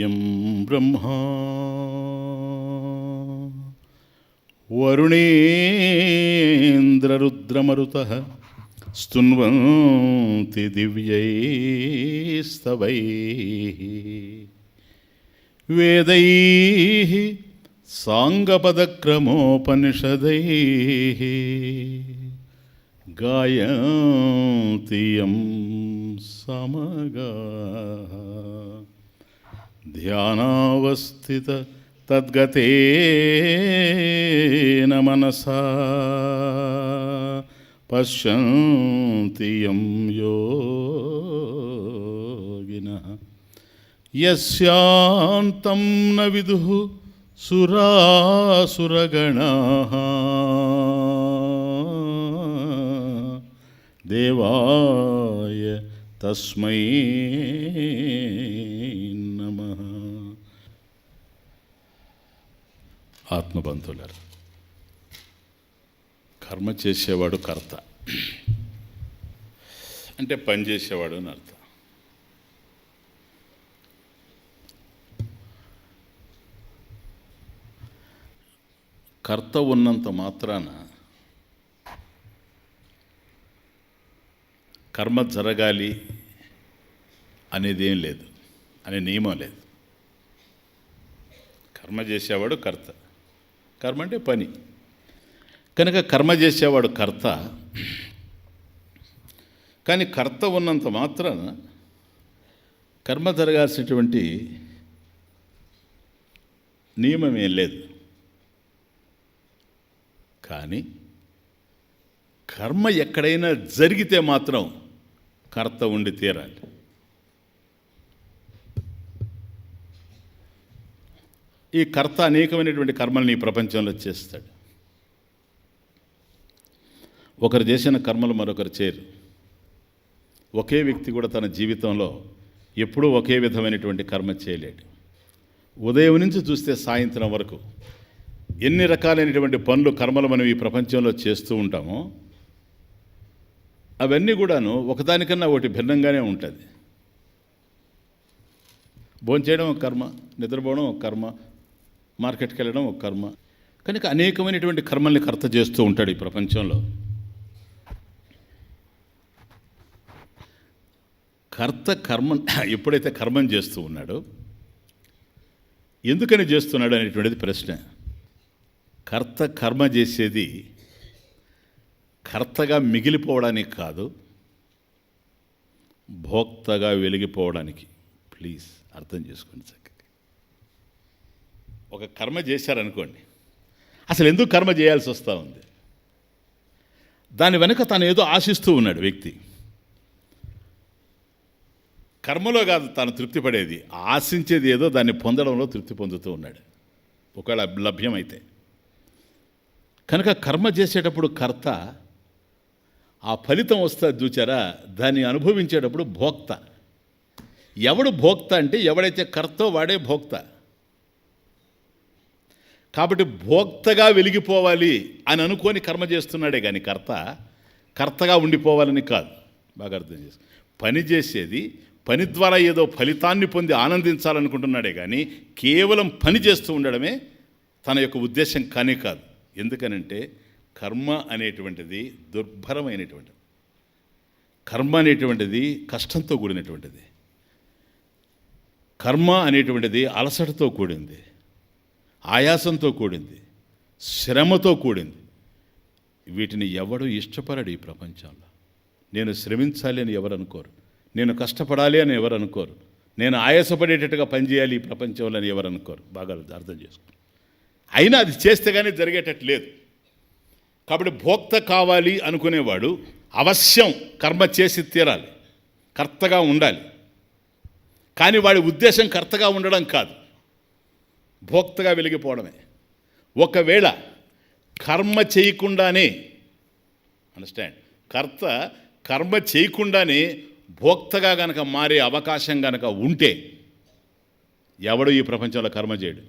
यं ब्रह्मा वरुणेन्द्ररुद्रमरुतः स्तुन्वन्ति दिव्यैस्तवैः वेदैः साङ्गपदक्रमोपनिषदैः గాయంతియం సమగా ధ్యానావస్థిత తద్గతేన మనసా పశ్యంతియం యోగిన యస్యాంతం న విదు సురాసురగణ దేవాయ తస్మై నమ. ఆత్మబంధులారు కర్మ చేసేవాడు కర్త. అంటే పని చేసేవాడు అని అర్థం. కర్త ఉన్నంత మాత్రాన కర్మ జరగాలి అనేది ఏం లేదు అనే నియమం లేదు. కర్మ చేసేవాడు కర్త. కర్మ అంటే పని. కనుక కర్మ చేసేవాడు కర్త కానీ కర్త ఉన్నంత మాత్రాన కర్మ జరగాల్సినటువంటి నియమం ఏం లేదు. కానీ కర్మ ఎక్కడైనా జరిగితే మాత్రం కర్త ఉండి తీరాలి ఈ కర్త అనేకమైనటువంటి కర్మల్ని ఈ ప్రపంచంలో చేస్తాడు. ఒకరు చేసిన కర్మలు మరొకరు చేయరు. ఒకే వ్యక్తి కూడా తన జీవితంలో ఎప్పుడూ ఒకే విధమైనటువంటి కర్మ చేయలేడు. ఉదయం నుంచి చూస్తే సాయంత్రం వరకు ఎన్ని రకాలైనటువంటి పనులు కర్మలు మనం ఈ ప్రపంచంలో చేస్తూ ఉంటామో అవన్నీ కూడాను ఒకదానికన్నా ఒకటి భిన్నంగానే ఉంటుంది. భోంచేయడం ఒక కర్మ నిద్రపోవడం ఒక కర్మ మార్కెట్కి వెళ్ళడం ఒక కర్మ. కనుక అనేకమైనటువంటి కర్మల్ని కర్త చేస్తూ ఉంటాడు ఈ ప్రపంచంలో. కర్త కర్మ ఎప్పుడైతే కర్మం చేస్తూ ఉన్నాడో ఎందుకని చేస్తున్నాడు అనేటువంటిది ప్రశ్న. కర్త కర్మ చేసేది కర్తగా మిగిలిపోవడానికి కాదు భోక్తగా వెలిగిపోవడానికి. ప్లీజ్ అర్థం చేసుకోండి చక్కగా. ఒక కర్మ చేశారనుకోండి అసలు ఎందుకు కర్మ చేయాల్సి వస్తూ ఉంది? దాని వెనుక తను ఏదో ఆశిస్తూ ఉన్నాడు వ్యక్తి. కర్మలో కాదు తాను తృప్తి పడేది ఆశించేది ఏదో దాన్ని పొందడంలో తృప్తి పొందుతూ ఉన్నాడు. ఒకవేళ లభ్యమైతే. కనుక కర్మ చేసేటప్పుడు కర్త ఆ ఫలితం వస్తుంది చూచారా? దాన్ని అనుభవించేటప్పుడు భోక్త. ఎవడు భోక్త అంటే ఎవడైతే కర్తో వాడే భోక్త. కాబట్టి భోక్తగా వెలిగిపోవాలి అని అనుకొని కర్మ చేస్తున్నాడే కానీ కర్త కర్తగా ఉండిపోవాలని కాదు. బాగా అర్థం చేసు. పని చేసేది పని ద్వారా ఏదో ఫలితాన్ని పొంది ఆనందించాలనుకుంటున్నాడే కానీ కేవలం పని చేస్తూ ఉండడమే తన యొక్క ఉద్దేశం కానీ కాదు. ఎందుకనంటే కర్మ అనేటువంటిది దుర్భరమైనటువంటిది. కర్మ అనేటువంటిది కష్టంతో కూడినటువంటిది. కర్మ అనేటువంటిది అలసటతో కూడింది. ఆయాసంతో కూడింది. శ్రమతో కూడింది. వీటిని ఎవడు ఇష్టపడడు ఈ ప్రపంచంలో. నేను శ్రమించాలి అని ఎవరు అనుకోరు. నేను కష్టపడాలి అని ఎవరు అనుకోరు. నేను ఆయాసపడేటట్టుగా పనిచేయాలి ఈ ప్రపంచంలో అని ఎవరు అనుకోరు. బాగా అర్థం చేసుకో. అయినా అది చేస్తే కానీ జరిగేటట్టు లేదు. కాబట్టి భోక్త కావాలి అనుకునేవాడు అవశ్యం కర్మ చేసి తీరాలి కర్తగా ఉండాలి. కానీ వాడి ఉద్దేశం కర్తగా ఉండడం కాదు. భోక్తగా వెలిగిపోవడమే. ఒకవేళ కర్మ చేయకుండానే అండర్స్టాండ్ కర్త కర్మ చేయకుండానే భోక్తగా గనక మారే అవకాశం గనక ఉంటే ఎవడు ఈ ప్రపంచంలో కర్మ చేయడు?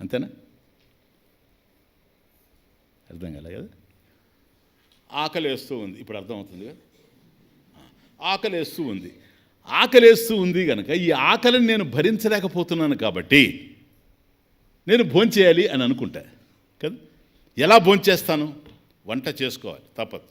అంతేనా? అర్థం కాలే కదా? ఆకలేస్తూ ఉంది. ఇప్పుడు అర్థమవుతుంది కదా? ఆకలేస్తూ ఉంది. ఆకలేస్తూ ఉంది కనుక ఈ ఆకలిని నేను భరించలేకపోతున్నాను కాబట్టి నేను భోంచేయాలి అని అనుకుంటా. కదా? ఎలా భోంచేస్తాను? వంట చేసుకోవాలి తప్పదు.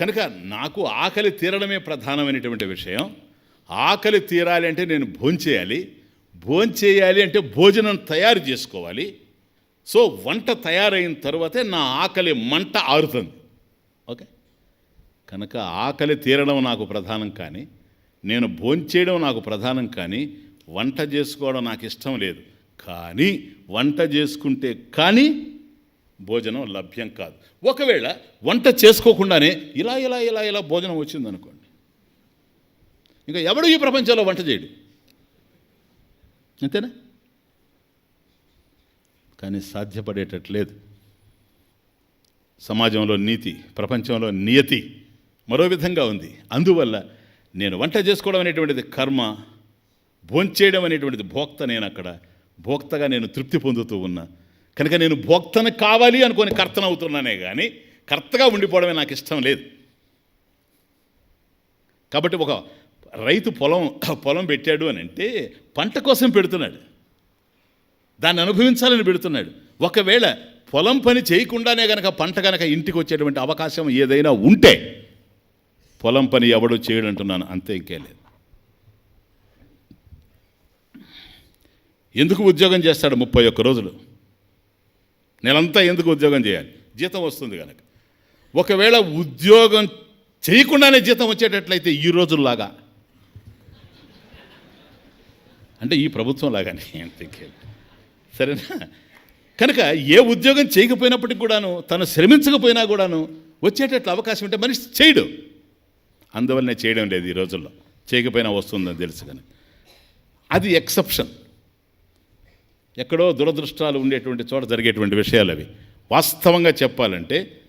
కనుక నాకు ఆకలి తీరడమే ప్రధానమైనటువంటి విషయం. ఆకలి తీరాలి అంటే నేను భోంచేయాలి. భోంచేయాలి అంటే భోజనం తయారు చేసుకోవాలి. సో వంట తయారైన తర్వాతే నా ఆకలి మంట ఆరుతుంది. ఓకే? కనుక ఆకలి తీరడం నాకు ప్రధానం కానీ నేను భోంచేయడం నాకు ప్రధానం కానీ వంట చేసుకోవడం నాకు ఇష్టం లేదు. కానీ వంట చేసుకుంటే కానీ భోజనం లభ్యం కాదు. ఒకవేళ వంట చేసుకోకుండానే ఇలా ఇలా ఇలా ఇలా భోజనం వచ్చిందనుకోండి. ఇంకా ఎవడు ఈ ప్రపంచంలో వంట చేయడు? అంతేనా? కానీ సాధ్యపడేటట్లేదు. సమాజంలో నీతి ప్రపంచంలో నియతి మరో విధంగా ఉంది. అందువల్ల నేను వంట చేసుకోవడం అనేటువంటిది కర్మ భోంచేయడం అనేటువంటిది భోక్త నేను అక్కడ. భోక్తగా నేను తృప్తి పొందుతూ ఉన్నా. కనుక నేను భోక్తను కావాలి అనుకొని కర్తన అవుతున్నానే కానీ కర్తగా ఉండిపోవడమే నాకు ఇష్టం లేదు. కాబట్టి ఒక రైతు పొలం పొలం పెట్టాడు అని అంటే పంట కోసం పెడుతున్నాడు. దాన్ని అనుభవించాలని పెడుతున్నాడు. ఒకవేళ పొలం పని చేయకుండానే గనక పంట గనక ఇంటికి వచ్చేటువంటి అవకాశం ఏదైనా ఉంటే పొలం పని ఎవడో చేయడంటున్నాను. అంతే ఇంకే లేదు. ఎందుకు ఉద్యోగం చేస్తాడు ముప్పై ఒక్క రోజులు? నెలంతా ఎందుకు ఉద్యోగం చేయాలి? జీతం వస్తుంది కనుక ఒకవేళ ఉద్యోగం చేయకుండానే జీతం వచ్చేటట్లయితే ఈ రోజుల్లాగా. అంటే ఈ ప్రభుత్వం లాగానే. అంతే సరేనా? కనుక ఏ ఉద్యోగం చేయకపోయినప్పటికి కూడాను తను శ్రమించకపోయినా కూడాను వచ్చేటట్లు అవకాశం ఉంటే మనిషి చేయడు. అందువల్లనే చేయడం లేదు ఈ రోజుల్లో. చేయకపోయినా వస్తుందని తెలుసు కానీ. అది ఎక్సెప్షన్. ఎక్కడో దురదృష్టాలు ఉండేటువంటి చోట జరిగేటువంటి విషయాలు అవి. వాస్తవంగా చెప్పాలంటే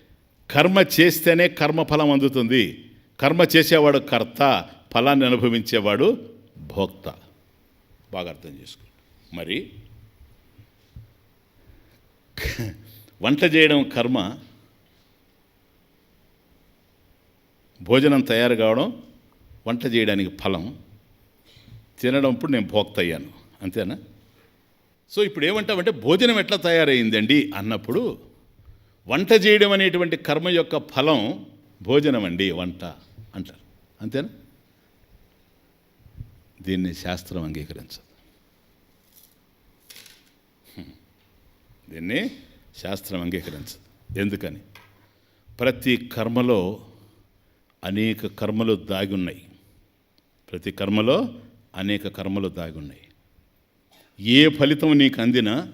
కర్మ చేస్తేనే కర్మఫలం అందుతుంది. కర్మ చేసేవాడు కర్త ఫలాన్ని అనుభవించేవాడు భోక్త. బాగా అర్థం చేసుకో. మరి వంట చేయడం కర్మ భోజనం తయారు కావడం వంట చేయడానికి ఫలం. తినడం ఇప్పుడు నేను భోక్త అయ్యాను అంతేనా? సో ఇప్పుడు ఏమంటామంటే భోజనం ఎట్లా తయారైందండి అన్నప్పుడు వంట చేయడం అనేటువంటి కర్మ యొక్క ఫలం భోజనం అండి వంట అంటారు. అంతేనా? దీన్ని శాస్త్రం అంగీకరించదు. దీన్ని శాస్త్రం అంగీకరించదు. ఎందుకని? ప్రతి కర్మలో అనేక కర్మలు దాగి ఉన్నాయి ప్రతి కర్మలో అనేక కర్మలు దాగి ఉన్నాయి ఏ ఫలితం నీకు అందినా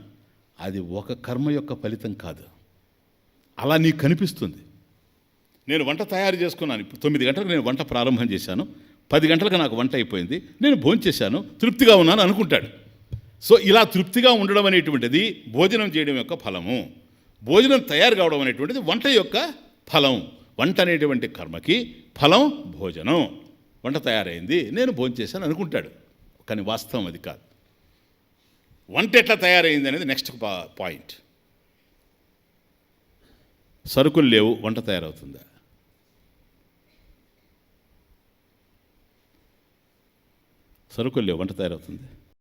అది ఒక కర్మ యొక్క ఫలితం కాదు. అలా నీకు కనిపిస్తుంది. నేను వంట తయారు చేసుకున్నాను. ఇప్పుడు తొమ్మిది గంటలకు నేను వంట ప్రారంభం చేశాను. పది గంటలకు నాకు వంట అయిపోయింది. నేను భోంచేశాను. తృప్తిగా ఉన్నాను అనుకుంటాడు. సో ఇలా తృప్తిగా ఉండడం అనేటువంటిది భోజనం చేయడం యొక్క ఫలము. భోజనం తయారు కావడం అనేటువంటిది వంట యొక్క ఫలం. వంట అనేటువంటి కర్మకి ఫలం భోజనం. వంట తయారైంది నేను భోంచేశాను అనుకుంటాడు. కానీ వాస్తవం అది కాదు. వంట ఎట్లా తయారైంది అనేది నెక్స్ట్ పాయింట్ సరుకులు లేవు వంట తయారవుతుందా? సరుకులు లేవు వంట తయారవుతుంది.